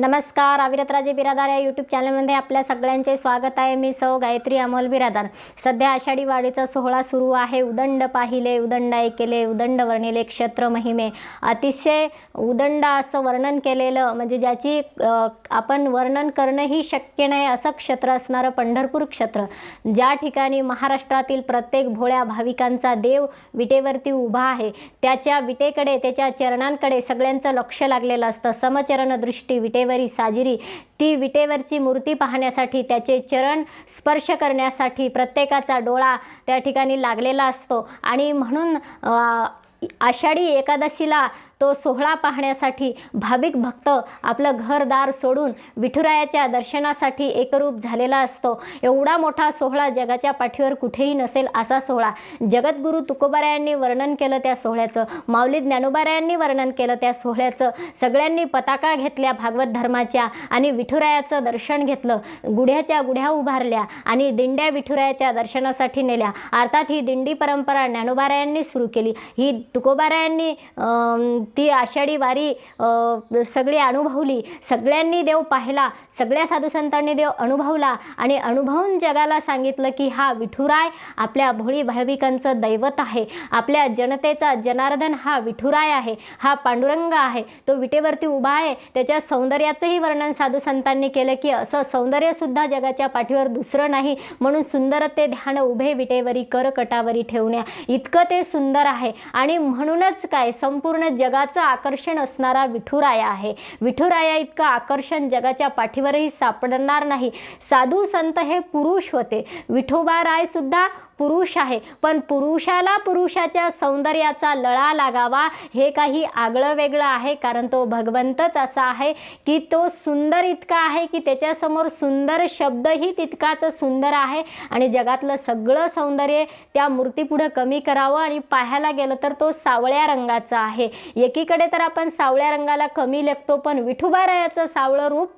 नमस्कार अविरतराजे बिरादार या यूट्यूब चॅनलमध्ये आपल्या सगळ्यांचे स्वागत आहे. मी सौ गायत्री अमोल बिरादार. सध्या आषाढी वाडीचा सोहळा सुरू आहे. उदंड पाहिले उदंड ऐकेले उदंड वर्णिले क्षेत्र महिमे. अतिशय उदंड असं वर्णन केलेलं म्हणजे ज्याची आपण वर्णन करणंही शक्य नाही असं क्षेत्र असणारं पंढरपूर क्षेत्र. ज्या ठिकाणी महाराष्ट्रातील प्रत्येक भोळ्या भाविकांचा देव विटेवरती उभा आहे त्याच्या विटेकडे त्याच्या चरणांकडे सगळ्यांचं लक्ष लागलेलं असतं. समचरण दृष्टी विटेवर साजिरी ती विटेवरची मूर्ती पाहण्यासाठी त्याचे चरण स्पर्श करण्यासाठी प्रत्येकाचा डोळा त्या ठिकाणी लागलेला असतो. आणि म्हणून आषाढी एकादशीला तो सोहळा पाहण्यासाठी भाविक भक्त आपलं घरदार सोडून विठुरायाच्या दर्शनासाठी एकरूप झालेला असतो. एवढा मोठा सोहळा जगाच्या पाठीवर कुठेही नसेल असा सोहळा. जगद्गुरू तुकोबारायांनी वर्णन केलं त्या सोहळ्याचं. माऊली ज्ञानोबारायांनी वर्णन केलं त्या सोहळ्याचं. सगळ्यांनी पताका घेतल्या भागवत धर्माच्या आणि विठुरायाचं दर्शन घेतलं. गुढ्याच्या गुढ्या उभारल्या आणि दिंड्या विठुरायाच्या दर्शनासाठी नेल्या. अर्थात ही दिंडी परंपरा ज्ञानोबारायांनी सुरू केली. ही तुकोबारायांनी ती आषाढी वारी सगळी अनुभवली. सगळ्यांनी देव पाहिला सगळ्या साधुसंतांनी देव अनुभवला आणि अनुभवून जगाला सांगितलं की हा विठुराय आपल्या भोळी भाविकांचं दैवत आहे. आपल्या जनतेचा जनार्दन हा विठुराय आहे. हा पांडुरंग आहे. तो विटेवरती उभा आहे. त्याच्या सौंदर्याचंही वर्णन साधुसंतांनी केलं की असं सौंदर्यसुद्धा जगाच्या पाठीवर दुसरं नाही. म्हणून सुंदर ते ध्यान उभे विटेवरी करकटावरी ठेवण्या. इतकं ते सुंदर आहे. आणि म्हणूनच काय? संपूर्ण जगा जगाचं आकर्षण असणारा विठुराया आहे. विठुराया इतकं आकर्षण जगाच्या पाठीवरही सापडणार नाही. साधू संत हे पुरुष होते. विठोबा राय सुद्धा पुरुष आहे. पण पुरुषाला पुरुषाच्या सौंदर्याचा लळा लागावा हे काही आगळं वेगळं आहे. कारण तो भगवंतच असा आहे की तो सुंदर इतका आहे की त्याच्यासमोर सुंदर शब्दही तितकाच सुंदर आहे. आणि जगातलं सगळं सौंदर्य त्या मूर्तीपुढं कमी करावं आणि पाहायला गेलं तर तो सावळ्या रंगाचा आहे. एकीकडे तर आपण सावळ्या रंगाला कमी लेखतो पण विठुबारायाचं सावळं रूप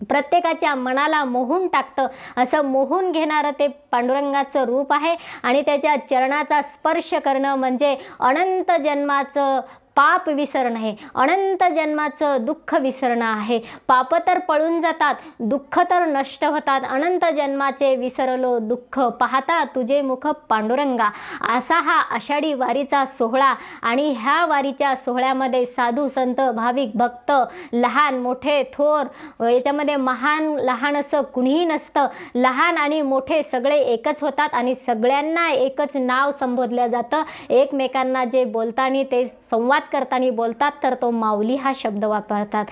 प्रत्येकाच्या मनाला मोहून टाकतं. असं मोहून घेणारं ते पांडुरंगाचं रूप आहे आणि त्याच्या चरणाचा स्पर्श करणं म्हणजे अनंत जन्माचं पाप विसरणं आहे. अनंत जन्माचं दुःख विसरणं आहे. पाप तर पळून जातात दुःख तर नष्ट होतात. अनंत जन्माचे विसरलो दुःख पाहता तुझे मुख पांडुरंगा. असा हा आषाढी वारीचा सोहळा आणि ह्या वारीच्या सोहळ्यामध्ये साधू संत भाविक भक्त लहान मोठे थोर याच्यामध्ये महान लहान असं कुणीही नसतं. लहान आणि मोठे सगळे एकच होतात आणि सगळ्यांना एकच नाव संबोधलं जातं. एकमेकांना जे बोलताना ते संवाद करताना बोलतात तर तो माऊली हा शब्द वापरतात.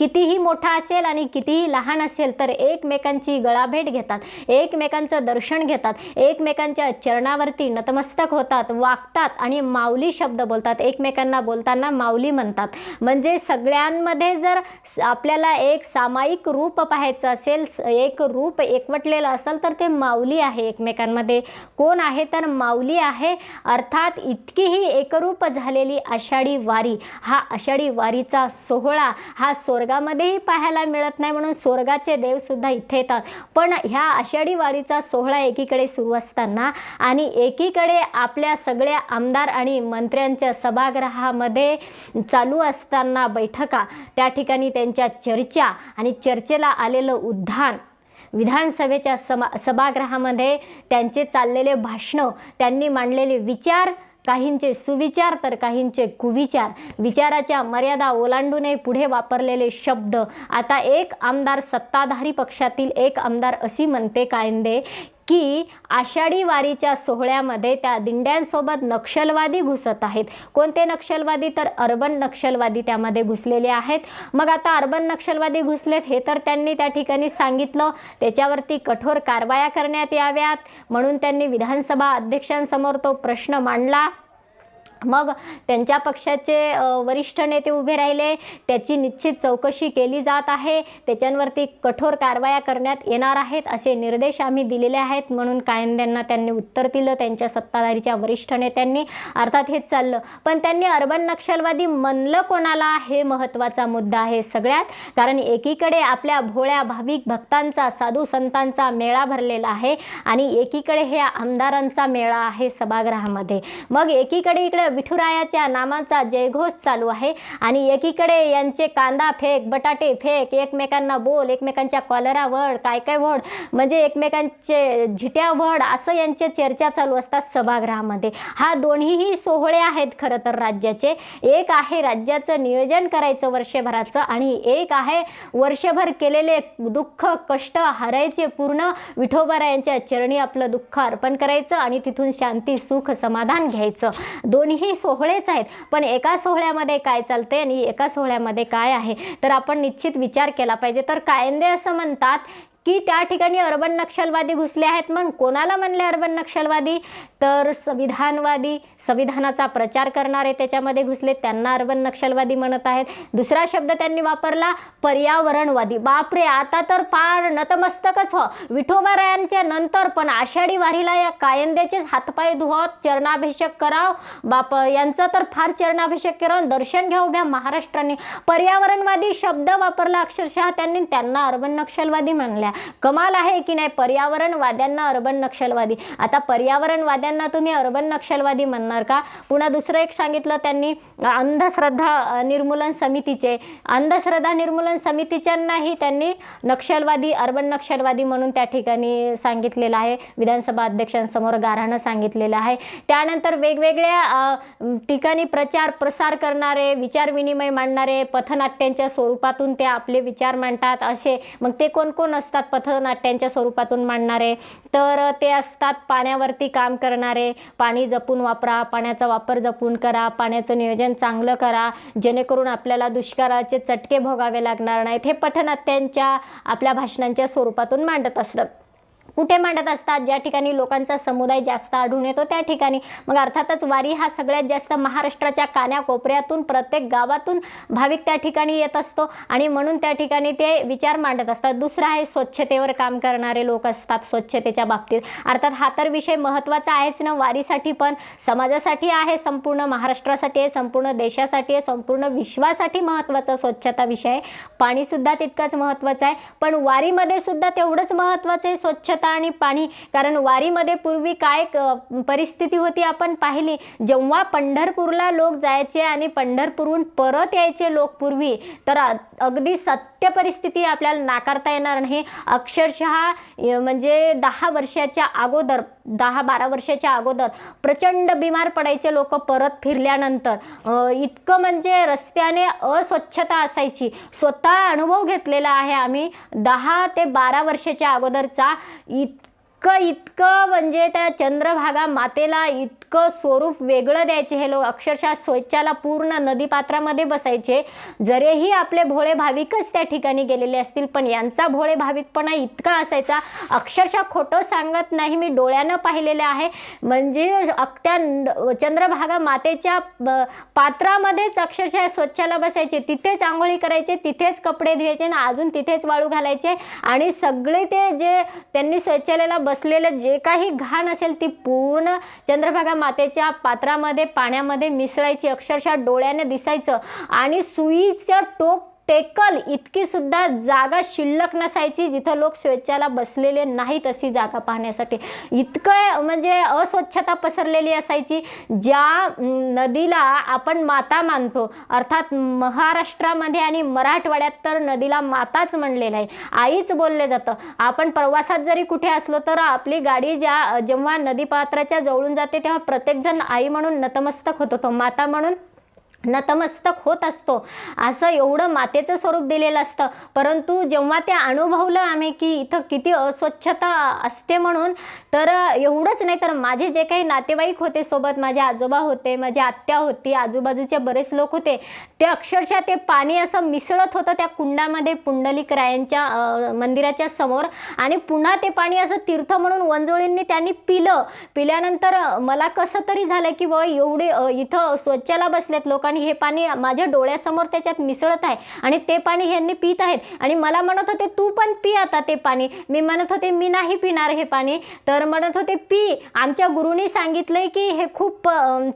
कितीही मोठा असेल आणि कितीही लहान असेल तर एकमेकांची गळाभेट घेतात एकमेकांचं दर्शन घेतात एकमेकांच्या चरणावरती नतमस्तक होतात वागतात आणि माऊली शब्द बोलतात. एकमेकांना बोलताना माऊली म्हणतात. म्हणजे सगळ्यांमध्ये जर आपल्याला एक सामायिक रूप पाहायचं असेल स- एक रूप एकवटलेलं असेल तर ते माऊली आहे एकमेकांमध्ये. कोण आहे तर माऊली आहे. अर्थात इतकीही एकरूप झालेली आषाढी वारी हा आषाढी वारीचा सोहळा हा स्वर्गामध्येही पाहायला मिळत नाही म्हणून स्वर्गाचे देवसुद्धा इथे येतात. पण ह्या आषाढी वारीचा सोहळा एकीकडे सुरू असताना आणि एकीकडे आपल्या सगळ्या आमदार आणि मंत्र्यांच्या सभागृहामध्ये चालू असताना बैठका त्या ठिकाणी त्यांच्या चर्चा आणि चर्चेला आलेलं उद्धान विधानसभेच्या समा सभागृहामध्ये त्यांचे चाललेले भाषणं त्यांनी मांडलेले विचार काहींचे सुविचार तर काहींचे कुविचार. विचाराच्या मर्यादा ओलांडूनही पुढे वापरलेले शब्द. आता एक आमदार सत्ताधारी पक्षातील एक आमदार अशी म्हणते कायंदे की आषाढी वारीच्या सोहळ्यामध्ये त्या दिंड्यांसोबत नक्षलवादी घुसत आहेत. कोणते नक्षलवादी? तर अर्बन नक्षलवादी त्यामध्ये घुसलेले आहेत. मग आता अर्बन नक्षलवादी घुसलेत हे तर त्यांनी त्या ठिकाणी सांगितलं. त्याच्यावरती कठोर कारवाया करण्यात याव्यात. म्हणून त्यांनी विधानसभा अध्यक्षांसमोर तो प्रश्न मांडला. मग त्यांच्या पक्षाचे वरिष्ठ नेते उभे राहिले. त्याची निश्चित चौकशी केली जात आहे. त्याच्यांवरती कठोर कारवाया करण्यात येणार आहेत असे निर्देश आम्ही दिलेले आहेत. म्हणून कायंद्यांना त्यांनी उत्तर दिलं त्यांच्या सत्ताधारीच्या वरिष्ठ नेत्यांनी. अर्थात हेच चाललं. पण त्यांनी अर्बन नक्षलवादी म्हणलं कोणाला? हे महत्त्वाचा मुद्दा आहे सगळ्यात. कारण एकीकडे आपल्या भोळ्या भाविक भक्तांचा साधू संतांचा मेळा भरलेला आहे आणि एकीकडे हे आमदारांचा मेळा आहे सभागृहामध्ये. मग एकीकडे इकडे विठुरायाच्या नामाचा जयघोष चालू आहे. आणि एकीकडे यांचे कांदा फेक बटाटे फेक एकमेकांना बोल एकमेकांच्या कॉलरा वड काय काय वड म्हणजे एकमेकांचे झिट्या वड असं यांच्या चर्चा चालू असतात सभागृहामध्ये. हा दोन्हीही सोहळे आहेत खरं तर राज्याचे. एक आहे राज्याचं नियोजन करायचं वर्षभराचं आणि एक आहे वर्षभर केलेले दुःख कष्ट हरायचे पूर्ण. विठोबारायांच्या चरणी आपलं दुःख अर्पण करायचं आणि तिथून शांती सुख समाधान घ्यायचं. दोन्ही सोहळेच आहेत. पण एका सोहळ्यामध्ये काय चालते आणि एका सोहळ्यामध्ये काय आहे? तर आपण निश्चित विचार केला पाहिजे. तर कायंदे असं म्हणतात की त्या ठिकाणी अर्बन नक्षलवादी घुसले आहेत मग कोणाला म्हणले अर्बन नक्षलवादी? तर संविधानवादी संविधानाचा प्रचार करणारे त्याच्यामध्ये घुसले त्यांना अर्बन नक्षलवादी म्हणत आहेत. दुसरा शब्द त्यांनी वापरला पर्यावरणवादी. बापरे आता तर फार नतमस्तकच हो. विठोबारायांच्या नंतर पण आषाढी वारीला या कायंद्याचेच हातपाय धुवत चरणाभिषेक कराव. बाप यांचं तर फार चरणाभिषेक करून दर्शन घ्या उभ्या महाराष्ट्राने. पर्यावरणवादी शब्द वापरला अक्षरशः त्यांनी त्यांना अर्बन नक्षलवादी म्हणल्या. कमाल आहे की नाही पर्यावरणवाद्यांना अर्बन नक्षलवादी. आता पर्यावरणवाद्या पर्यावरणवाद्यांना तुम्ही अर्बन नक्षलवादी म्हणणार का? पुन्हा दुसरं एक सांगितलं त्यांनी अंधश्रद्धा निर्मूलन समितीचे. अंधश्रद्धा निर्मूलन समितीच्यांनाही त्यांनी नक्षलवादी अर्बन नक्षलवादी म्हणून त्या ठिकाणी सांगितलेलं आहे. विधानसभा अध्यक्षांसमोर गाऱ्हाणं सांगितलेलं आहे. त्यानंतर वेगवेगळ्या ठिकाणी प्रचार प्रसार करणारे विचार विनिमय मांडणारे पथनाट्यांच्या स्वरूपातून ते आपले विचार मांडतात असे. मग ते कोण कोण असतात पथनाट्यांच्या स्वरूपातून मांडणारे? तर ते असतात पाण्यावरती काम करणारे पाणी जपून वापरा पाण्याचा वापर जपून करा पाण्याचं नियोजन चांगलं करा जेणेकरून आपल्याला दुष्काळाचे चटके भोगावे लागणार नाहीत. हे पथनाट्यांच्या आपल्या भाषणांच्या स्वरूपातून मांडत असतात कुठे मांडत असतात? ज्या ठिकाणी लोकांचा समुदाय जास्त आढळून येतो त्या ठिकाणी. मग अर्थातच वारी हा सगळ्यात जास्त महाराष्ट्राच्या कान्याकोपऱ्यातून प्रत्येक गावातून भाविक त्या ठिकाणी येत असतो आणि म्हणून त्या ठिकाणी ते विचार मांडत असतात. दुसरं आहे स्वच्छतेवर काम करणारे लोक असतात स्वच्छतेच्या बाबतीत. अर्थात हा तर विषय महत्त्वाचा आहेच ना? वारीसाठी पण समाजासाठी आहे संपूर्ण महाराष्ट्रासाठी आहे संपूर्ण देशासाठी आहे संपूर्ण विश्वासाठी महत्त्वाचा स्वच्छता विषय आहे. पाणीसुद्धा तितकंच महत्त्वाचं आहे. पण वारीमध्ये सुद्धा तेवढंच महत्त्वाचं आहे स्वच्छता. आणि पाणी कारण वारीमध्ये पूर्वी काय परिस्थिती होती आपण पाहिली. जेव्हा पंढरपूरला लोक जायचे आणि पंढरपूरहून परत यायचे लोक पूर्वी तर अगदी सत्य परिस्थिती आपल्याला नाकारता येणार नाही. अक्षरशः म्हणजे दहा वर्षाच्या अगोदर दहा बारा वर्षाच्या अगोदर प्रचंड बिमार पडायचे लोक परत फिरल्यानंतर. इतकं म्हणजे रस्त्याने अस्वच्छता असायची. स्वतः अनुभव घेतलेला आहे आम्ही. दहा ते बारा वर्षाच्या अगोदरचा इतकं इतकं म्हणजे त्या चंद्रभागा मातेला इत इतकं स्वरूप वेगळं द्यायचे हे लोक अक्षरशः स्वच्छाला पूर्ण नदीपात्रामध्ये बसायचे. जरीही आपले भोळे भाविकच त्या ठिकाणी गेलेले असतील पण यांचा भोळे भाविकपणा इतका असायचा अक्षरशः खोटं सांगत नाही मी डोळ्यानं पाहिलेलं आहे. म्हणजे त्या चंद्रभागा मातेच्या ब- पात्रामध्येच अक्षरशः स्वच्छाला बसायचे. तिथेच आंघोळी करायचे तिथेच कपडे धुवायचे आणि अजून तिथेच वाळू घालायचे. आणि सगळे ते जे त्यांनी शौचालयाला बसलेलं जे काही घाण असेल ती पूर्ण चंद्रभागा मातेच्या पात्रामध्ये पाण्यामध्ये मिसळायची अक्षरशः डोळ्याने दिसायचं आणि सुईचं टोक टेकल इतकी सुद्धा जागा शिल्लक नसायची जिथं लोक स्वेच्छाला बसलेले नाहीत अशी जागा पाहण्यासाठी. इतकं म्हणजे अस्वच्छता पसरलेली असायची ज्या नदीला आपण माता मानतो. अर्थात महाराष्ट्रामध्ये आणि मराठवाड्यात तर नदीला माताच म्हणलेलं आहे. आईच बोलले जातं. आपण प्रवासात जरी कुठे असलो तर आपली गाडी ज्या जेव्हा नदीपात्राच्या जवळून जाते तेव्हा प्रत्येकजण आई म्हणून नतमस्तक होत. होतो माता म्हणून नतमस्तक होत असतो. असं एवढं मातेचं स्वरूप दिलेलं असतं. परंतु जेव्हा ते अनुभवलं आम्ही की इथं किती अस्वच्छता असते म्हणून तर एवढंच नाही तर माझे जे काही नातेवाईक होते सोबत माझे आजोबा होते माझ्या आत्या होती आजूबाजूचे बरेच लोक होते ते अक्षरशः ते पाणी असं मिसळत होतं त्या कुंडामध्ये पुंडलिक रायांच्या मंदिराच्या समोर. आणि पुन्हा ते पाणी असं तीर्थ म्हणून वंजोळींनी त्यांनी पिलं. पिल्यानंतर मला कसं तरी झालं की बुवा एवढे इथं स्वच्छला बसलेत लोक पाणी हे पाणी माझ्या डोळ्यासमोर त्याच्यात मिसळत आहे आणि ते पाणी ह्यांनी पित आहेत. आणि मला म्हणत होते तू पण पी आता ते पाणी. मी म्हणत होते मी नाही पिणार हे पाणी. तर म्हणत होते पी. आमच्या गुरुनी सांगितलंय की हे खूप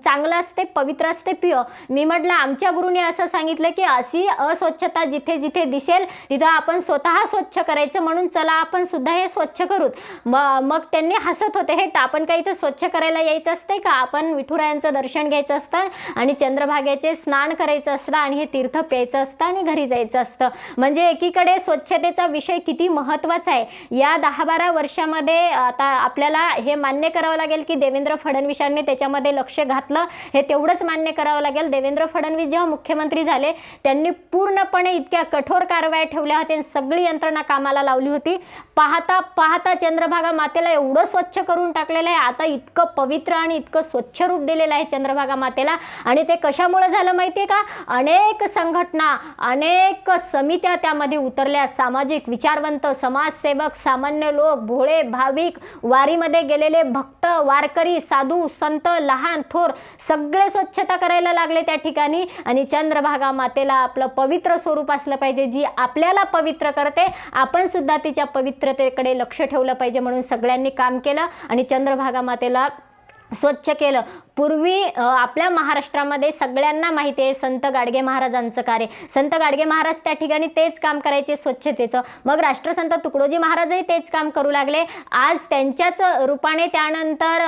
चांगलं असते पवित्र असते पिओ मी म्हटलं आमच्या गुरुने असं सांगितलं की अशी अस्वच्छता जिथे जिथे दिसेल तिथं आपण स्वतः स्वच्छ करायचं म्हणून चला आपण सुद्धा हे स्वच्छ करू म मग त्यांनी हसत होते हे आपण काही इथं स्वच्छ करायला यायचं असतंय का? आपण विठुरायांचं दर्शन घ्यायचं असतं आणि चंद्रभागेचे स्नान करायचं असतं आणि हे तीर्थ प्यायचं असतं आणि घरी जायचं असतं. म्हणजे एकीकडे स्वच्छतेचा विषय किती महत्त्वाचा आहे. या दहा बारा वर्षामध्ये आता आपल्याला हे मान्य करावं लागेल की देवेंद्र फडणवीसांनी त्याच्यामध्ये लक्ष घातलं. हे तेवढंच मान्य करावं लागेल. देवेंद्र फडणवीस जेव्हा मुख्यमंत्री झाले त्यांनी पूर्णपणे इतक्या कठोर कारवाया ठेवल्या होत्या. आणि सगळी यंत्रणा कामाला लावली होती. पाहता पाहता चंद्रभागा मातेला एवढं स्वच्छ करून टाकलेलं आहे. आता इतकं पवित्र आणि इतकं स्वच्छ रूप दिलेलं आहे चंद्रभागा मातेला. आणि ते कशामुळे झालं माहिती आहे का? अनेक संघटना अनेक समित्या त्यामध्ये उतरल्या. सामाजिक विचारवंत समाजसेवक सामान्य लोक भोळे भाविक वारीमध्ये गेलेले भक्त वारकरी साधू संत लहान थोर सगळे स्वच्छता करायला लागले त्या ठिकाणी. आणि चंद्रभागा मातेला आपलं पवित्र स्वरूप असलं पाहिजे. जी आपल्याला पवित्र करते आपण सुद्धा तिच्या पवित्रतेकडे लक्ष ठेवलं पाहिजे म्हणून सगळ्यांनी काम केलं आणि चंद्रभागा मातेला स्वच्छ केलं. पूर्वी आपल्या महाराष्ट्रामध्ये सगळ्यांना माहिती आहे संत गाडगे महाराजांचं कार्य. संत गाडगे महाराज त्या ठिकाणी तेच काम करायचे स्वच्छतेचं. मग राष्ट्रसंत तुकडोजी महाराजही तेच काम करू लागले. आज त्यांच्याच रूपाने त्यानंतर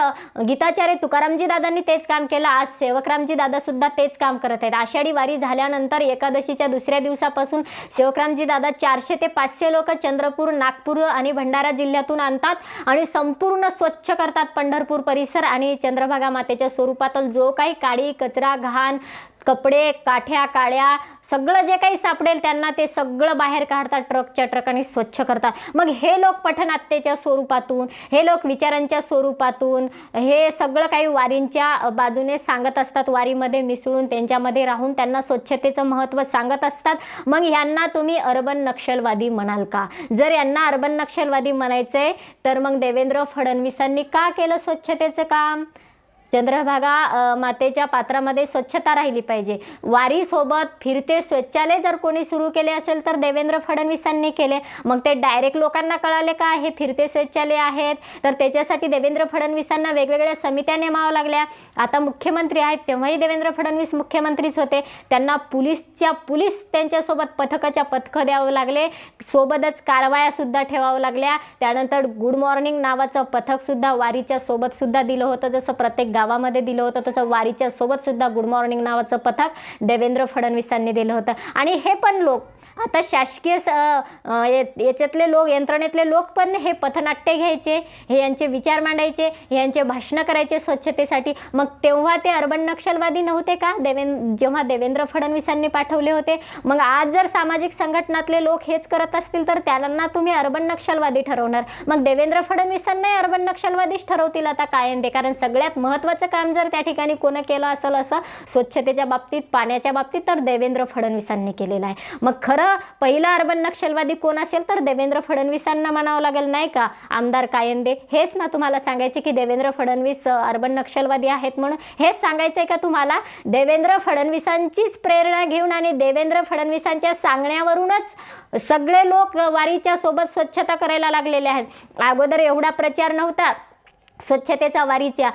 गीताचार्य तुकारामजी दादांनी तेच काम केलं. आज सेवकरामजी दादा सुद्धा तेच काम करत आहेत. आषाढी वारी झाल्यानंतर एकादशीच्या दुसऱ्या दिवसापासून सेवकरामजी दादा चारशे ते पाचशे लोक चंद्रपूर नागपूर आणि भंडारा जिल्ह्यातून आणतात आणि संपूर्ण स्वच्छ करतात पंढरपूर परिसर आणि चंद्रभागा मातेच्या स्वरूपातील जो काही काडी कचरा घाण कपडे काठ्या काड्या सगळं जे काही सापडेल त्यांना ते सगळं बाहेर काढतात ट्रकच्या ट्रकाने स्वच्छ करतात. मग हे लोक पठनाट्याच्या स्वरूपातून हे लोक विचारांच्या स्वरूपातून हे सगळं काही वारींच्या बाजूने सांगत असतात. वारीमध्ये मिसळून त्यांच्यामध्ये राहून त्यांना स्वच्छतेचं महत्त्व सांगत असतात. मग यांना तुम्ही अर्बन नक्षलवादी म्हणाल का? जर यांना अर्बन नक्षलवादी म्हणायचंय तर मग देवेंद्र फडणवीसांनी का केलं स्वच्छतेचं काम? चंद्रभागा मातेच्या पात्रामध्ये स्वच्छता राहिली पाहिजे. वारीसोबत फिरते शौचालय जर कोणी सुरू केले असेल तर देवेंद्र फडणवीसांनी केले. मग ते डायरेक्ट लोकांना कळाले का हे फिरते शौचालय आहेत? तर त्याच्यासाठी देवेंद्र फडणवीसांना वेगवेगळ्या समित्या नेमाव्या लागल्या. आता मुख्यमंत्री आहेत तेव्हाही देवेंद्र फडणवीस मुख्यमंत्रीच होते. त्यांना पोलीसच्या पोलीस त्यांच्यासोबत पथकाच्या पथकं द्यावं लागले. सोबतच कारवायासुद्धा ठेवावं लागल्या. त्यानंतर गुड मॉर्निंग नावाचं पथकसुद्धा वारीच्या सोबतसुद्धा दिलं होतं जसं प्रत्येक गावामध्ये दिलं होतं. तसं वारीच्या सोबत सुद्धा गुड मॉर्निंग नावाचं पथक देवेंद्र फडणवीसांनी दिलं होतं. आणि हे पण लोक आता शासकीय स- या- याच्यातले लोक यंत्रणेतले लोक पण हे पथनाट्य घ्यायचे हे यांचे विचार मांडायचे हे यांचे भाषणं करायचे स्वच्छतेसाठी. मग तेव्हा ते अर्बन नक्षलवादी नव्हते का? देवें जेव्हा देवेंद्र फडणवीसांनी पाठवले होते. मग आज जर सामाजिक संघटनातले लोक हेच करत असतील तर त्यांना तुम्ही अर्बन नक्षलवादी ठरवणार. मग देवेंद्र फडणवीसांनाही अर्बन नक्षलवादीच ठरवतील आता कायंदे कारण सगळ्यात महत्त्वाचं काम जर त्या ठिकाणी कोणं केलं असेल असं स्वच्छतेच्या बाबतीत पाण्याच्या बाबतीत तर देवेंद्र फडणवीसांनी केलेलं आहे. मग खरं पहिला अर्बन नक्षलवादी कोण असेल तर देवेंद्र फडणवीसांना म्हणावं लागेल नाही का? आमदार कायंदे. हेच ना तुम्हाला सांगायचे की देवेंद्र फडणवीस अर्बन नक्षलवादी आहेत म्हणून. हेच सांगायचं आहे का तुम्हाला? देवेंद्र फडणवीसांचीच प्रेरणा घेऊन आणि देवेंद्र फडणवीसांच्या सांगण्यावरूनच सगळे लोक वारीच्या सोबत स्वच्छता करायला लागलेले आहेत. अगोदर एवढा प्रचार नव्हता. स्वच्छतेचा वारीच्या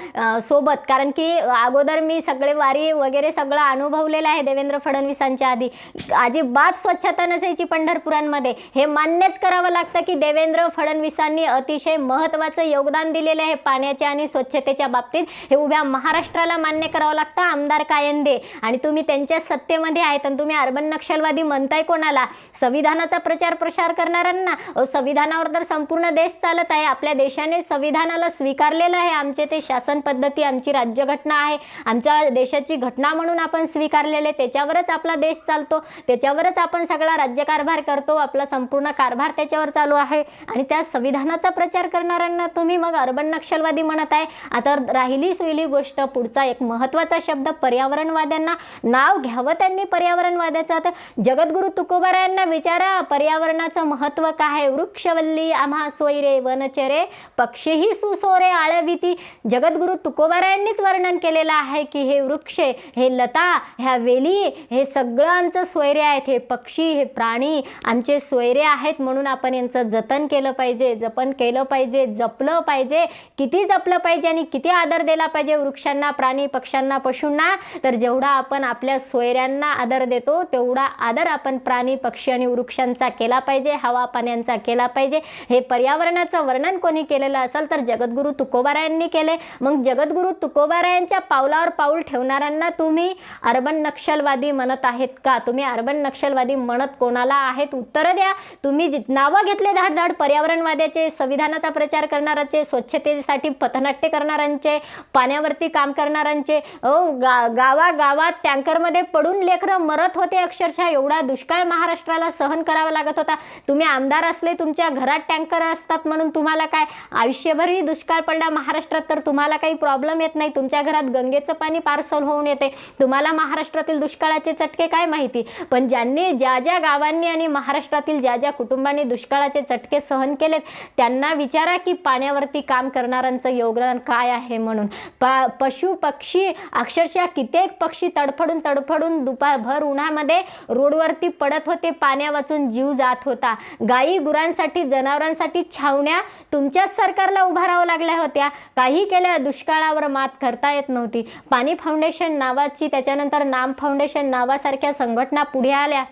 सोबत. कारण की अगोदर मी सगळे वारी वगैरे सगळं अनुभवलेलं आहे देवेंद्र फडणवीसांच्या आधी. अजिबात स्वच्छता नसायची पंढरपुरांमध्ये. हे मान्यच करावं लागतं की देवेंद्र फडणवीसांनी अतिशय महत्त्वाचं योगदान दिलेलं आहे पाण्याच्या आणि स्वच्छतेच्या बाबतीत. हे उभ्या महाराष्ट्राला मान्य करावं लागतं आमदार कायंदे. आणि तुम्ही त्यांच्या सत्तेमध्ये आहेत आणि तुम्ही अर्बन नक्षलवादी म्हणताय कोणाला? संविधानाचा प्रचार प्रसार करणाऱ्यांना? संविधानावर तर संपूर्ण देश चालत आहे. आपल्या देशाने संविधानाला स्वीकार स्वीकारलेलं आहे. आमचे ते शासन पद्धती आमची राज्यघटना आहे. आमच्या देशाची घटना म्हणून आपण स्वीकारलेले त्याच्यावरच आपला देश चालतो. त्याच्यावरच आपण सगळा राज्यकारभार करतो. आपला संपूर्ण कारभार त्याच्यावर चालू आहे. आणि त्या संविधानाचा प्रचार करणाऱ्यांना तुम्ही मग अर्बन नक्षलवादी म्हणत आहे. आता राहिली सुहिली गोष्ट. पुढचा एक महत्त्वाचा शब्द पर्यावरणवाद्यांना नाव घ्यावं त्यांनी पर्यावरणवाद्याचं. आता जगद्गुरु तुकोबारायांना विचारा पर्यावरणाचं महत्त्व काय आहे? वृक्षवल्ली आम्हा सोयरे वनचरे पक्षीही सुसोरे आळविती जगद्गुरु तुकोबारायांनीच वर्णन केलेलं आहे की हे वृक्ष हे लता ह्या वेली हे सगळं आमचं सोयरे आहेत. हे पक्षी हे प्राणी आमचे सोयरे आहेत म्हणून आपण यांचं जतन केलं पाहिजे जपन केलं पाहिजे जपलं पाहिजे. किती जपलं पाहिजे आणि किती आदर दिला पाहिजे वृक्षांना प्राणी पक्ष्यांना पशूंना? तर जेवढा आपण आपल्या सोयऱ्यांना आदर देतो तेवढा आदर आपण प्राणी पक्षी आणि वृक्षांचा केला पाहिजे हवा पाण्यांचा केला पाहिजे. हे पर्यावरणाचं वर्णन कोणी केलेलं असेल तर जगद्गुरू तुकोबारायांनी केले. मग जगद्गुरू तुकोबारायांच्या पावलावर पाऊल ठेवणाऱ्यांना तुम्ही अर्बन नक्षलवादी म्हणत आहेत का? तुम्ही अर्बन नक्षलवादी म्हणत कोणाला आहेत? उत्तरं द्या. तुम्ही जी- नावं घेतले धाड धाड पर्यावरणवाद्याचे संविधानाचा प्रचार करणाऱ्याचे स्वच्छतेसाठी पथनाट्य करणाऱ्यांचे पाण्यावरती काम करणाऱ्यांचे ओ गा गावागावात टँकरमध्ये पडून लेकरं मरत होते अक्षरशः. एवढा दुष्काळ महाराष्ट्राला सहन करावा लागत होता. तुम्ही आमदार असले तुमच्या घरात टँकर असतात म्हणून तुम्हाला काय आयुष्यभरही दुष्काळ पडला महाराष्ट्रात तर तुम्हाला काही प्रॉब्लेम येत नाही. तुमच्या घरात गंगेचं पाणी पार्सल होऊन येते. तुम्हाला महाराष्ट्रातील दुष्काळाचे चटके काय माहिती? पण ज्यांनी ज्या ज्या गावांनी आणि महाराष्ट्रातील ज्या ज्या कुटुंबांनी दुष्काळाचे चटके सहन केलेत त्यांना विचारा की पाण्यावरती काम करणाऱ्यांचं योगदान काय आहे म्हणून. पा पशु पक्षी अक्षरशः कित्येक पक्षी तडफडून तडफडून दुपारभर उन्हामध्ये रोडवरती पडत होते पाण्या वाचून जीव जात होता. गायी गुरांसाठी जनावरांसाठी छावण्या तुमच्याच सरकारला उभारावं लागल्या होत्या. काही केल्या दुष्काळावर मात करता येत नव्हती. पाणी फाउंडेशन नावाची त्याच्यानंतर नाम फाउंडेशन नावासारख्या संघटना पुढे आल्या.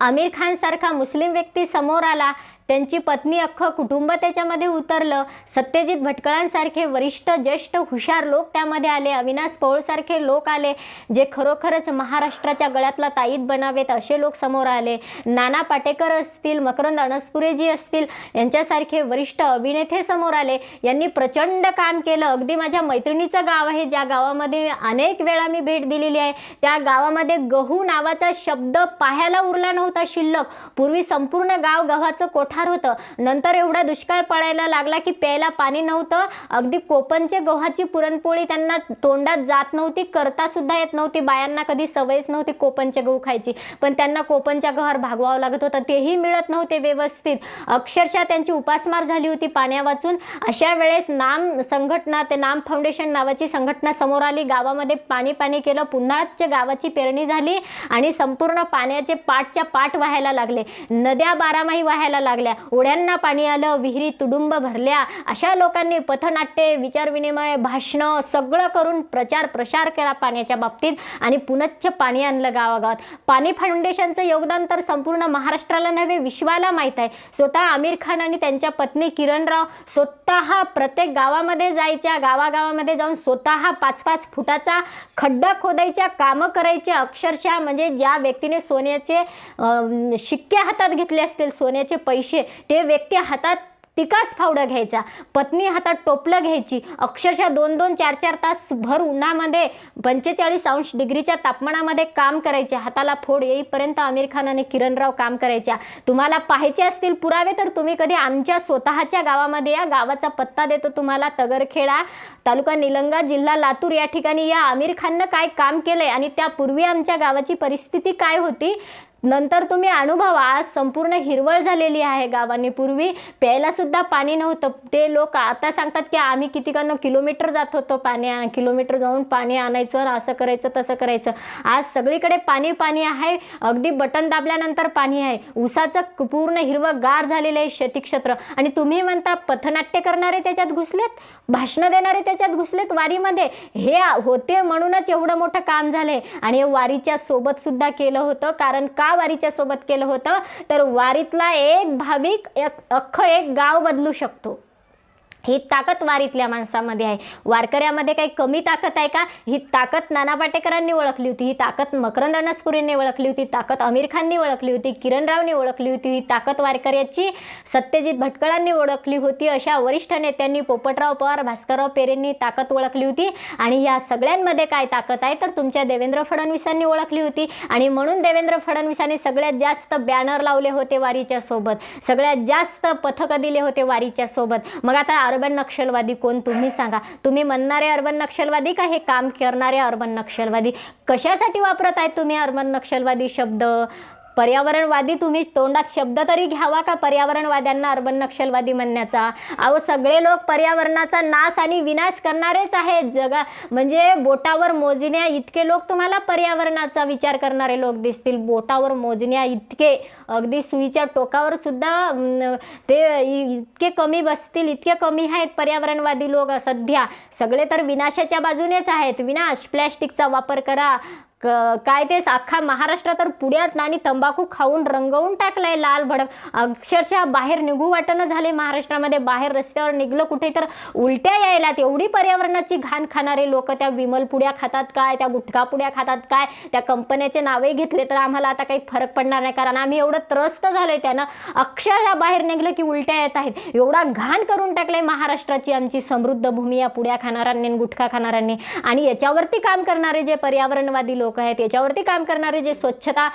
आमिर खान सारखा मुस्लिम व्यक्ती समोर आला. त्यांची पत्नी अख्खं कुटुंब त्याच्यामध्ये उतरलं. सत्यजित भटकळांसारखे वरिष्ठ ज्येष्ठ हुशार लोक त्यामध्ये आले. अविनाश पौळसारखे लोक आले जे खरोखरच महाराष्ट्राच्या गळ्यातला ताईत बनावेत असे लोक समोर आले. नाना पाटेकर असतील मकरंद अणसपुरेजी असतील यांच्यासारखे वरिष्ठ अभिनेते समोर आले. यांनी प्रचंड काम केलं. अगदी माझ्या मैत्रिणीचं गाव आहे. ज्या गावामध्ये अनेक वेळा मी भेट दिलेली आहे त्या गावामध्ये गहू नावाचा शब्द पाहायला उरला नव्हता शिल्लक. पूर्वी संपूर्ण गाव गव्हाचं कोठार होतं. नंतर एवढा दुष्काळ पडायला लागला की प्यायला पाणी नव्हतं. अगदी कोपनचे गव्हाची पुरणपोळी त्यांना तोंडात जात नव्हती करता सुद्धा येत नव्हती. बायांना कधी सवयच नव्हती कोपनचे गहू खायची. पण त्यांना कोपनच्या गव्हावर भागवावं लागत होतं. तेही मिळत नव्हते व्यवस्थित. अक्षरशः त्यांची उपासमार झाली होती पाण्या वाचून अशा वेळेस नाम संघटना ते नाम फाउंडेशन नावाची संघटना समोर आली. गावामध्ये पाणी पाणी केलं. पुन्हाच गावाची पेरणी झाली आणि संपूर्ण पाण्याचे पाठच्या पाठ वाहायला लागले. नद्या बारामाही वाहायला लागल्या. ओढ्यांना पाणी आलं विहिरी तुडुंब भरल्या. अशा लोकांनी पथनाट्ये विचारविनिमय भाषणं सगळं करून प्रचार प्रसार केला पाण्याच्या बाबतीत आणि पुनच्च पाणी आणलं गावागावात. पाणी फाउंडेशनचं योगदान तर संपूर्ण महाराष्ट्राला नव्हे विश्वाला माहीत आहे. स्वतः आमिर खान आणि त्यांच्या पत्नी किरणराव स्वतः प्रत्येक गावामध्ये जायच्या गावागावामध्ये जाऊन स्वतः पाच पाच फुटाचा खड्डा खोदायच्या कामं करायचे अक्षरशः म्हणजे ज्या व्यक्तीने सोन्याचे शिक्के हातात घेतले असतील सोन्याचे पैसे ते व्यक्ती हातात टिकाच फावडं घ्यायचा. पत्नी हातात टोपलं घ्यायची. अक्षरशः दोन दोन चार चार तास भर उन्हामध्ये पंचेचाळीस अंश डिग्रीच्या तापमानामध्ये काम करायचे. हाताला फोड येईपर्यंत आमिर खान आणि किरणराव काम करायच्या. तुम्हाला पाहायचे असतील पुरावे तर तुम्ही कधी आमच्या स्वतःच्या गावामध्ये या गावाचा पत्ता देतो तुम्हाला. तगरखेडा तालुका निलंगा जिल्हा लातूर या ठिकाणी या आमिर खाननं काय काम केलंय आणि त्यापूर्वी आमच्या गावाची परिस्थिती काय होती? नंतर तुम्ही अनुभवा आज संपूर्ण हिरवळ झालेली आहे गावांनी. पूर्वी प्यायलासुद्धा पाणी नव्हतं. ते लोक आता सांगतात की आम्ही कितीकांना किलोमीटर जात होतो पाणी आण- किलोमीटर जाऊन पाणी आणायचं असं करायचं तसं करायचं. आज सगळीकडे पाणी पाणी आहे. अगदी बटन दाबल्यानंतर पाणी आहे. उसाचं पूर्ण हिरवं गार झालेलं आहे शेतीक्षेत्र. आणि तुम्ही म्हणता पथनाट्य करणारे त्याच्यात घुसलेत? भाषणं देणारे त्याच्यात घुसलेत वारीमध्ये. हे होते म्हणूनच एवढं मोठं काम झालंय. आणि हे वारीच्या सोबत सुद्धा केलं होतं. कारण का वारीच्या सोबत केलं होतं? तर वारीतला एक भाविक एक अख्खं एक गाव बदलू शकतो. ही ताकद वारीतल्या माणसामध्ये आहे. वारकऱ्यामध्ये काही कमी ताकद आहे का? ही ताकद नाना पाटेकरांनी ओळखली होती. ही ताकद मकरंद अनसपुरींनी ओळखली होती. ताकद आमिर खाननी ओळखली होती. किरणरावनी ओळखली होती. ही ताकद वारकऱ्याची सत्यजित भटकळांनी ओळखली होती. अशा वरिष्ठ नेत्यांनी पोपटराव पवार भास्करराव पेरेंनी ताकद ओळखली होती. आणि या सगळ्यांमध्ये काय ताकद आहे? तर तुमच्या देवेंद्र फडणवीसांनी ओळखली होती. आणि म्हणून देवेंद्र फडणवीसांनी सगळ्यात जास्त बॅनर लावले होते वारीच्या सोबत. सगळ्यात जास्त पथकं दिले होते वारीच्या सोबत. मग आता अर्बन नक्षलवादी कोण तुम्ही सांगा. तुम्ही म्हणणारे अर्बन नक्षलवादी का हे काम करणारे अर्बन नक्षलवादी? कशासाठी वापरत आहेत तुम्ही अर्बन नक्षलवादी शब्द? पर्यावरणवादी तुम्ही तोंडात शब्द तरी घ्यावा का पर्यावरणवाद्यांना अर्बन नक्षलवादी म्हणण्याचा? अहो सगळे लोक पर्यावरणाचा नाश आणि विनाश करणारेच आहेत. जगा म्हणजे बोटावर मोजण्या इतके लोक तुम्हाला पर्यावरणाचा विचार करणारे लोक दिसतील. बोटावर मोजण्या इतके अगदी सुईच्या टोकावर सुद्धा ते इतके कमी बसतील इतके कमी आहेत पर्यावरणवादी लोक सध्या. सगळे तर विनाशाच्या बाजूनेच आहेत. विनाश प्लॅस्टिकचा वापर करा. काय तेच अख्खा महाराष्ट्र तर पुण्यात आणि तंबाखू खाऊन रंगवून टाकलाय लाल भडक. अक्षरशः बाहेर निघू वाटणं झाले महाराष्ट्रामध्ये. बाहेर रस्त्यावर निघलं कुठे तर उलट्या यायला. एवढी पर्यावरणाची घाण खाणारे लोक त्या विमल पुड्या खातात काय? त्या गुटखा पुड्या खातात काय? त्या कंपन्याचे नावे घेतले तर आम्हाला आता काही फरक पडणार नाही. कारण आम्ही एवढं त्रस्त झालोय त्यानं. अक्षरशः बाहेर निघलं की उलट्या येत आहेत. एवढा घाण करून टाकलंय महाराष्ट्राची आमची समृद्ध भूमी या पुड्या खाणाऱ्यांनी गुटखा खाणाऱ्यांनी. आणि याच्यावरती काम करणारे जे पर्यावरणवादी लोक लोक आहेत याच्यावरती काम करणारे जे स्वच्छता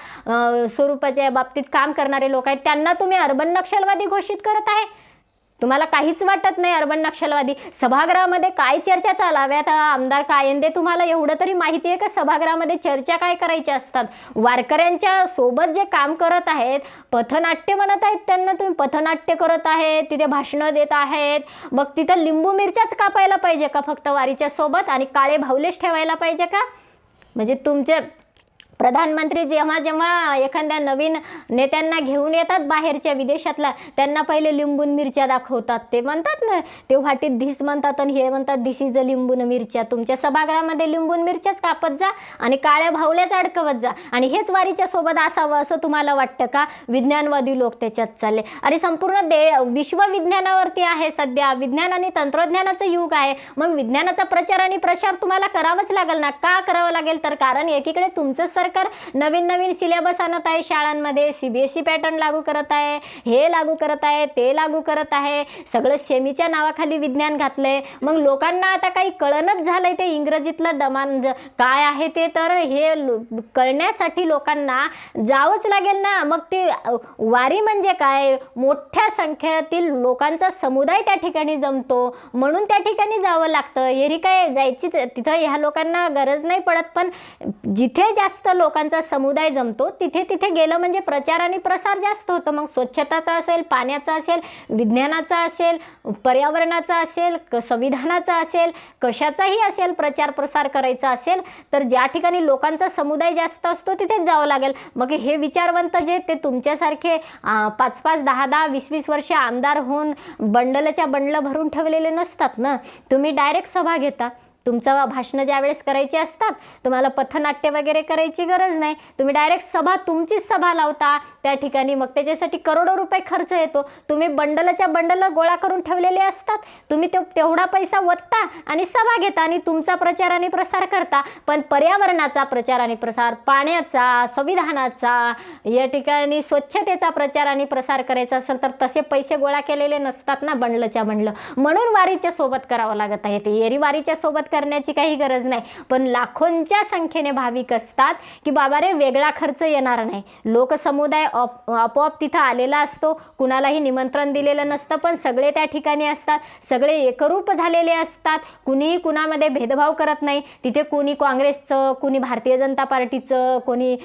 स्वरूपाच्या बाबतीत काम करणारे लोक आहेत त्यांना तुम्ही अर्बन नक्षलवादी घोषित करत आहे? तुम्हाला काहीच वाटत नाही अर्बन नक्षलवादी? सभागृहामध्ये काय चर्चा चालाव्यात? आमदार कायंदे तुम्हाला एवढं तरी माहिती आहे का? सभागृहामध्ये चर्चा काय करायच्या असतात? वारकऱ्यांच्या सोबत जे काम करत आहेत पथनाट्य म्हणत आहेत त्यांना तुम्ही? पथनाट्य करत आहेत तिथे भाषणं देत आहेत. मग तिथं लिंबू मिरच्याच कापायला पाहिजे का फक्त वारीच्या सोबत? आणि काळे भावलेच ठेवायला पाहिजे का? म्हणजे तुमच्या प्रधानमंत्री जेव्हा जेव्हा एखाद्या नवीन नेत्यांना घेऊन येतात बाहेरच्या विदेशातला त्यांना पहिले लिंबून मिरच्या दाखवतात. ते म्हणतात ना ते वाटीत धिस म्हणतात आणि हे म्हणतात धीस इज अ लिंबून मिरच्या. तुमच्या सभागृहामध्ये लिंबून मिरच्याच कापत जा आणि काळ्या भावल्याच अडकवत जा. आणि हेच वारीच्या सोबत असावं असं तुम्हाला वाटतं का? विज्ञानवादी लोक त्याच्यात चालले. आणि संपूर्ण दे विश्व विज्ञानावरती आहे सध्या. विज्ञान आणि तंत्रज्ञानाचं युग आहे. मग विज्ञानाचा प्रचार आणि प्रसार तुम्हाला करावाच लागेल ना? का करावं लागेल? तर कारण एकीकडे तुमचं सरकार नवीन नवीन सिलेबस आणत आहे शाळांमध्ये. C B S E pattern लागू करत आहे. हे लागू करत आहे ते लागू करत आहे. सगळं सेमीच्या नावाखाली विज्ञान घातलंय. मग लोकांना आता काही कळणच झालंय ते इंग्रजीतलं दमान काय आहे ते तर हे कळण्यासाठी लोकांना जावंच लागेल ना. मग ते वारी म्हणजे काय? मोठ्या संख्येतील लोकांचा समुदाय त्या ठिकाणी जमतो. म्हणून त्या ठिकाणी जावं लागतं. एरी काय जायची तिथं ह्या लोकांना गरज नाही पडत. पण जिथे जास्त लोक लोकांचा समुदाय जमतो तिथे तिथे गेलं म्हणजे प्रचार आणि प्रसार जास्त होतं. मग स्वच्छताचा असेल पाण्याचा असेल विज्ञानाचा असेल पर्यावरणाचा असेल क संविधानाचा असेल कशाचाही असेल प्रचार प्रसार करायचा असेल तर ज्या ठिकाणी लोकांचा समुदाय जास्त असतो तिथेच जावं लागेल. मग हे विचारवंत जे ते तुमच्यासारखे पाच पाच दहा दहा वीस वीस वर्ष आमदार होऊन बंडलच्या बंडलं भरून ठेवलेले नसतात ना? तुम्ही डायरेक्ट सभा घेता. तुमचं भाषणं ज्यावेळेस करायची असतात तुम्हाला पथनाट्य वगैरे करायची गरज नाही. तुम्ही डायरेक्ट सभा तुमचीच सभा लावता. त्या ठिकाणी मग त्याच्यासाठी करोडो रुपये खर्च येतो. तुम्ही बंडलच्या बंडल गोळा करून ठेवलेले असतात. तुम्ही ते तेवढा पैसा वत्ता आणि सभा घेता आणि तुमचा प्रचार आणि प्रसार करता. पण पर्यावरणाचा प्रचार आणि प्रसार पाण्याचा संविधानाचा या ठिकाणी स्वच्छतेचा प्रचार आणि प्रसार करायचा असेल तर तसे पैसे गोळा केलेले नसतात ना बंडलच्या बंडलं. म्हणून वारीच्या सोबत करावं लागत आहे ते. एरी वारीच्या सोबत करण्याची काही गरज नाही. पण लाखोंच्या संख्येने भाविक असतात की बाबा रे वेगळा खर्च येणार नाही. लोकसमुदाय आपोआप तिथं आलेला असतो. कुणालाही निमंत्रण दिलेलं नसतं पण सगळे त्या ठिकाणी असतात. सगळे एकरूप झालेले असतात. कुणीही कुणामध्ये भेदभाव करत नाही. तिथे कुणी काँग्रेसचं कुणी भारतीय जनता पार्टीचं कोणी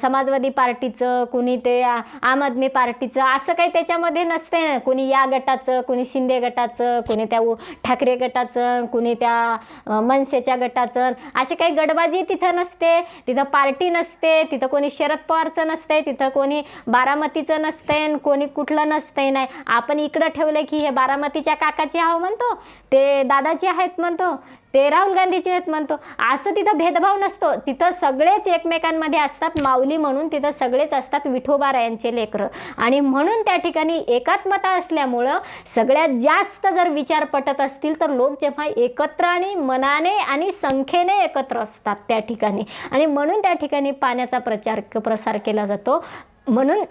समाजवादी पार्टीचं कुणी ते आम आदमी पार्टीचं असं काही त्याच्यामध्ये नसते. कोणी या गटाचं कोणी शिंदे गटाचं कोणी त्या ठाकरे गटाचं कुणी त्या मनसेच्या गटाचं. असे काही गडबाजी तिथं नसते. तिथं पार्टी नसते. तिथं कोणी शरद पवारचं नसतंय. तिथं कोणी बारामतीचं नसतंय आणि कोणी कुठलं नसतंय नाही. आपण इकडं ठेवलं की हे बारामतीच्या काकाचे आहो म्हणतो. ते दादाचे आहेत म्हणतो. ते राहुल गांधीचे आहेत म्हणतो. असं तिथं भेदभाव नसतो. तिथं सगळेच एकमेकांमध्ये असतात. माऊली म्हणून तिथं सगळेच असतात विठोबारायांचे लेकरं. आणि म्हणून त्या ठिकाणी एकात्मता असल्यामुळं सगळ्यात जास्त जर विचार पटत असतील तर लोक जेव्हा एकत्र आणि मनाने आणि संख्येने एकत्र असतात त्या ठिकाणी. आणि म्हणून त्या ठिकाणी पाण्याचा प्रचार प्रसार केला जातो. म्हणून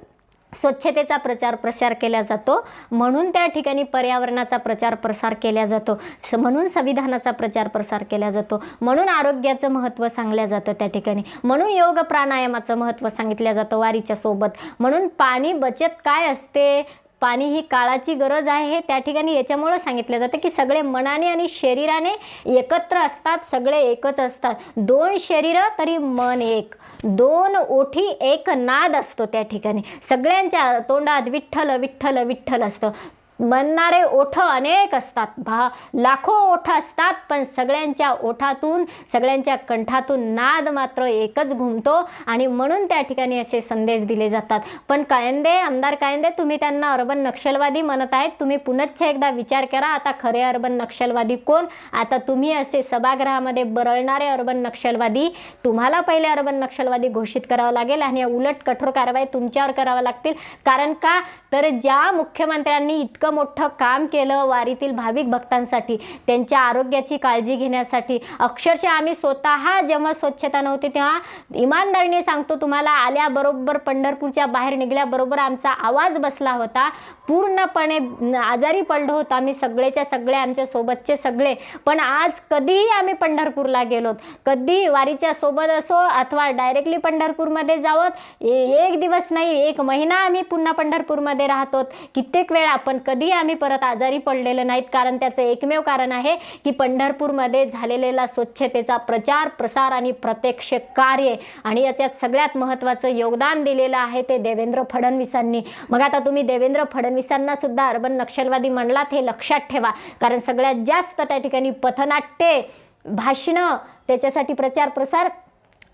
स्वच्छतेचा प्रचार प्रसार केला जातो. म्हणून त्या ठिकाणी पर्यावरणाचा प्रचार प्रसार केला जातो. स- म्हणून संविधानाचा प्रचार प्रसार केला जातो. म्हणून आरोग्याचं महत्त्व सांगलं जातं त्या ठिकाणी. म्हणून योग प्राणायामाचं महत्त्व सांगितलं जातं वारीच्या सोबत. म्हणून पाणी बचत काय असते? पाणी ही काळाची गरज आहे. हे त्या ठिकाणी याच्यामुळं सांगितलं जातं की सगळे मनाने आणि शरीराने एकत्र असतात. सगळे एकच असतात. दोन शरीरं तरी मन एक. दोन ओठी एक नाद असतो त्या ठिकाणी. सगळ्यांच्या तोंडात विठ्ठल विठ्ठल विठ्ठल असतं. म्हणणारे ओठ अनेक असतात. भा लाखो ओठ असतात पण सगळ्यांच्या ओठातून सगळ्यांच्या कंठातून नाद मात्र एकच घुमतो आणि म्हणून त्या ठिकाणी असे संदेश दिले जातात. पण कायंदे आमदार कायंदे तुम्ही त्यांना अर्बन नक्षलवादी म्हणत आहेत. तुम्ही पुनश्च एकदा विचार करा आता खरे अर्बन नक्षलवादी कोण? आता तुम्ही असे सभागृहामध्ये बरळणारे अर्बन नक्षलवादी तुम्हाला पहिले अर्बन नक्षलवादी घोषित करावं लागेल आणि उलट कठोर कारवाई तुमच्यावर करावं लागतील. कारण का? तर ज्या मुख्यमंत्र्यांनी इतकं मोठं काम केलं वारीतील भाविक भक्तांसाठी त्यांच्या आरोग्याची काळजी घेण्यासाठी अक्षरशः आम्ही स्वतः जेव्हा स्वच्छता नव्हती तेव्हा इमानदारीने सांगतो तुम्हाला आल्याबरोबर पंढरपूरच्या बाहेर निघाल्याबरोबर आमचा आवाज बसला होता. पूर्णपणे आजारी पडलो होतो आम्ही सगळेच्या सगळे आमच्या सोबतचे सगळे. पण आज कधीही आम्ही पंढरपूरला गेलोत. कधी वारीच्या सोबत असो अथवा डायरेक्टली पंढरपूरमध्ये जावत ए- एक दिवस नाही एक महिना आम्ही पुन्हा पंढरपूरमध्ये राहतो कित्येक वेळा आपण कधी आम्ही परत आजारी पडलेले नाहीत. कारण त्याचं एकमेव कारण आहे की पंढरपूरमध्ये झालेला स्वच्छतेचा प्रचार प्रसार आणि प्रत्यक्ष कार्य आणि याच्यात सगळ्यात महत्त्वाचं योगदान दिलेलं आहे ते देवेंद्र फडणवीसांनी. मग आता तुम्ही देवेंद्र फडणवीसांना सुद्धा अर्बन नक्षलवादी म्हणलात हे लक्षात ठेवा. कारण सगळ्यात जास्त त्या ठिकाणी पथनाट्ये भाषणं त्याच्यासाठी प्रचार प्रसार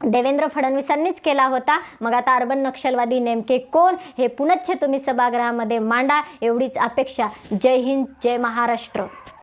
देवेंद्र फडणवीसांनीच केला होता. मग आता अर्बन नक्षलवादी नेमके कोण? हे पुनच्छ तुम्ही सभागृहामध्ये मांडा. एवढीच अपेक्षा. जय हिंद जय महाराष्ट्र.